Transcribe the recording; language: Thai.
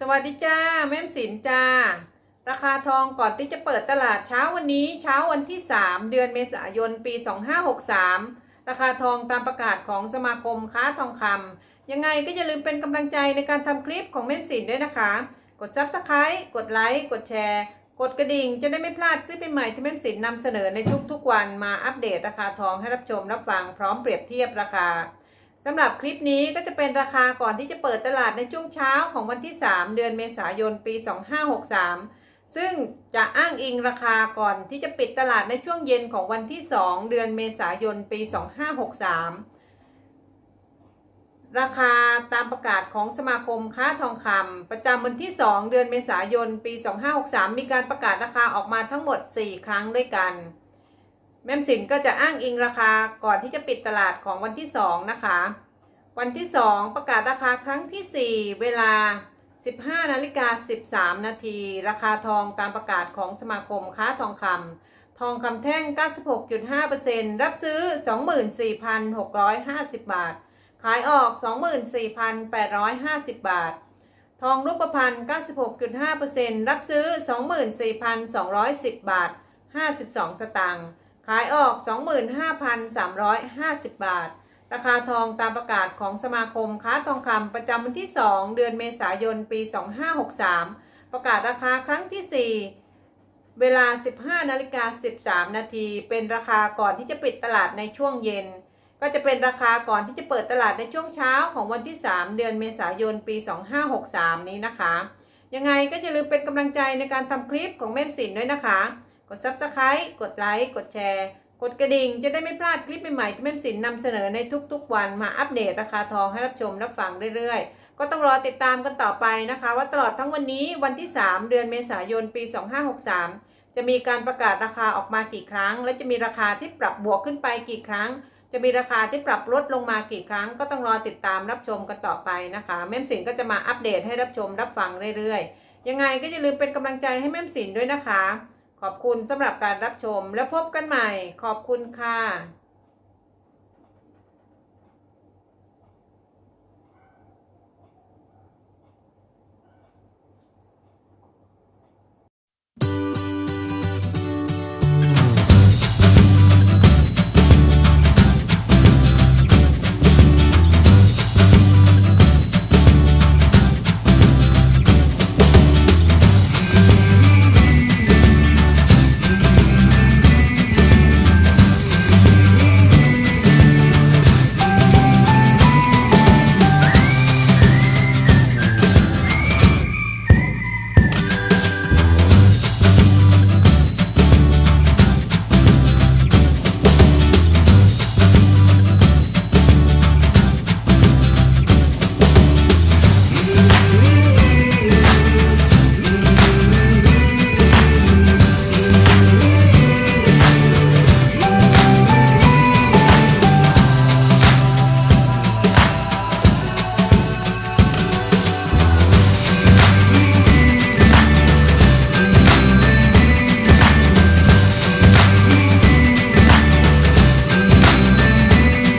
สวัสดีจ้าแม่มสินจ้า ราคาทองก่อนที่จะเปิดตลาดเช้าวันนี้เช้าวันที่ 3 เดือนเมษายนปี 2563 ราคาทองตามประกาศของสมาคมค้าทองคำยังไงก็อย่าลืมเป็นกำลังใจในการทำคลิปของแม่มสินด้วยนะคะ กด Subscribe กดไลค์กดแชร์ กดกระดิ่งจะได้ไม่พลาดคลิปใหม่ๆที่แม่มสินนำเสนอในทุกๆวันมาอัปเดตราคาทองให้รับชมรับฟังพร้อมเปรียบเทียบราคา สำหรับคลิปนี้ก็จะเป็นราคาก่อนที่จะเปิดตลาดในช่วงเช้าของวันที่ 3 เดือนเมษายนปี 2563 ซึ่งจะอ้างอิงราคาก่อนที่จะปิดตลาดในช่วงเย็นของวันที่ 2 เดือนเมษายนปี 2563 ราคาตามประกาศของสมาคมค้าทองคำประจำวันที่ 2 เดือนเมษายนปี 2563 มีการประกาศราคาออกมาทั้งหมด 4 ครั้งด้วยกัน แม่มสินก็จะอ้างอิงราคาก่อนที่จะปิดตลาดของวันที่ 2 นะคะ วันที่ 2 ประกาศราคาครั้งที่ 4 เวลา 15นาฬิกา13 นาที ราคาทองตามประกาศของสมาคมค้าทองคำทองคำแท่ง 96.5%รับซื้อ 24,650 บาท ขายออก 24,850 บาท ทองรูปพรรณ96.5%รับซื้อ 24,210 บาท 52 สตางค์ ขายออก 25,350 บาท ราคาทองตามประกาศของสมาคมค้าทองคำประจำวันที่ 2 เดือนเมษายน ปี 2563 ประกาศราคาครั้งที่ 4 เวลา 15นาฬิกา13 นาที เป็นราคาก่อนที่จะปิดตลาดในช่วงเย็น ก็จะเป็นราคาก่อนที่จะเปิดตลาดในช่วงเช้าของวันที่ 3 เดือนเมษายน ปี 2563 นี้นะคะ ยังไงก็อย่าลืมเป็นกำลังใจในการทำคลิปของแม่มสินด้วยนะคะ กด Subscribe กดไลค์กดแชร์ กดกระดิ่ง จะได้ไม่พลาดคลิปใหม่ๆที่แม่สินนำเสนอในทุกๆ วันมาอัปเดตราคาทองให้รับชมรับฟังเรื่อยๆ ก็ต้องรอติดตามกันต่อไปนะคะ ว่าตลอดทั้งวันนี้วันที่ 3 เดือนเมษายนปี 2563 จะมีการประกาศราคาออกมากี่ครั้ง และจะมีราคาที่ปรับบวกขึ้นไปกี่ครั้งจะมีราคาที่ปรับลดลงมากี่ครั้งก็ต้องรอติดตามรับชมกันต่อไปนะคะ แม่มสินก็จะมาอัปเดตให้รับชมรับฟังเรื่อยๆ ยังไงก็อย่าลืมเป็นกำลังใจให้แม่มสินด้วยนะคะ ขอบคุณสำหรับการรับชมและพบกันใหม่ ขอบคุณค่ะ